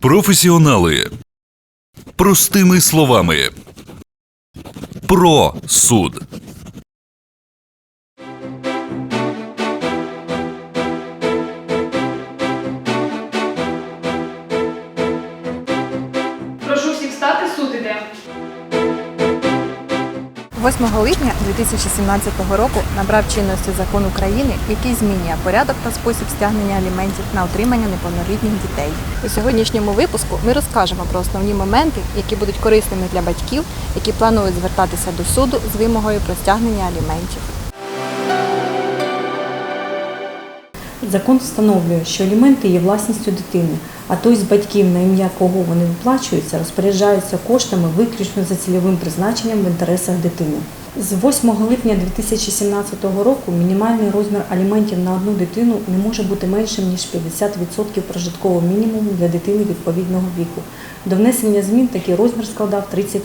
Професіонали. Простими словами. Про суд. 8 липня 2017 року набрав чинності закон України, який змінює порядок та спосіб стягнення аліментів на отримання неповнолітніх дітей. У сьогоднішньому випуску ми розкажемо про основні моменти, які будуть корисними для батьків, які планують звертатися до суду з вимогою про стягнення аліментів. Закон встановлює, що аліменти є власністю дитини, а той з батьків, на ім'я кого вони виплачуються, розпоряджаються коштами виключно за цільовим призначенням в інтересах дитини. З 8 липня 2017 року мінімальний розмір аліментів на одну дитину не може бути меншим ніж 50% прожиткового мінімуму для дитини відповідного віку. До внесення змін такий розмір складав 30%.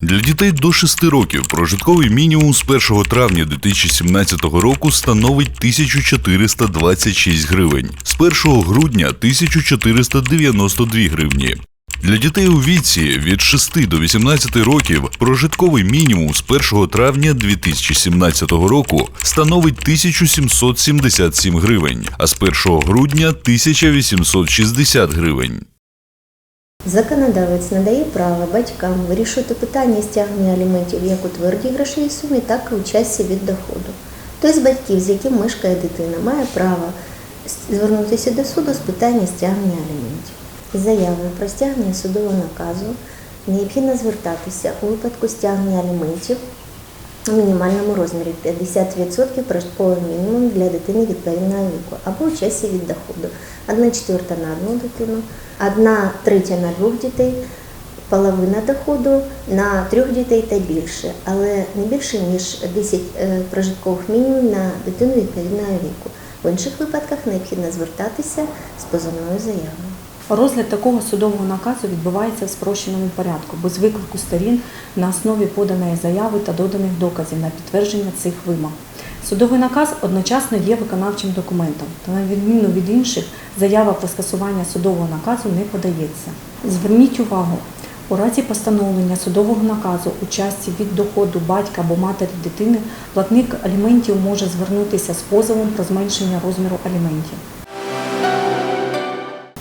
Для дітей до 6 років прожитковий мінімум з 1 травня 2017 року становить 1426 гривень, з 1 грудня 1492 гривні. Для дітей у віці від 6 до 18 років прожитковий мінімум з 1 травня 2017 року становить 1777 гривень, а з 1 грудня 1860 гривень. Законодавець надає право батькам вирішити питання стягнення аліментів як у твердій грошовій сумі, так і у часі від доходу. Той з батьків, з яким мешкає дитина, має право звернутися до суду з питання стягнення аліментів. Заявою про стягнення судового наказу необхідно звертатися у випадку стягнення аліментів у мінімальному розмірі 50% прожиткового мінімуму для дитини відповідного віку або у часі від доходу. 1 четверта на одну дитину, 1 третя на двох дітей, половина доходу на трьох дітей та більше, але не більше ніж 10 е, прожиткових мінімумів на дитину відповідного віку. В інших випадках необхідно звертатися з позовною заявою. Розгляд такого судового наказу відбувається в спрощеному порядку, без виклику сторін на основі поданої заяви та доданих доказів на підтвердження цих вимог. Судовий наказ одночасно є виконавчим документом, та на відміну від інших, заява про скасування судового наказу не подається. Зверніть увагу, у разі постановлення судового наказу у часті від доходу батька або матері дитини платник аліментів може звернутися з позовом про зменшення розміру аліментів.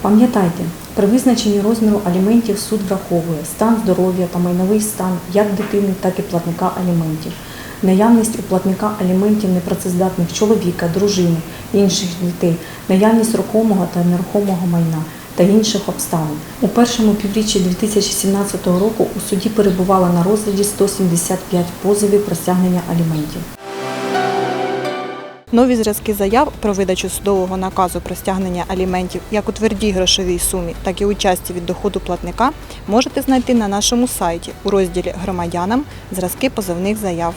Пам'ятайте, при визначенні розміру аліментів суд враховує стан здоров'я та майновий стан як дитини, так і платника аліментів, наявність у платника аліментів непрацездатних чоловіка, дружини, інших дітей, наявність рухомого та нерухомого майна та інших обставин. У першому півріччі 2017 року у суді перебувало на розгляді 175 позовів про стягнення аліментів. Нові зразки заяв про видачу судового наказу про стягнення аліментів як у твердій грошовій сумі, так і у часті від доходу платника можете знайти на нашому сайті у розділі Громадянам зразки позовних заяв.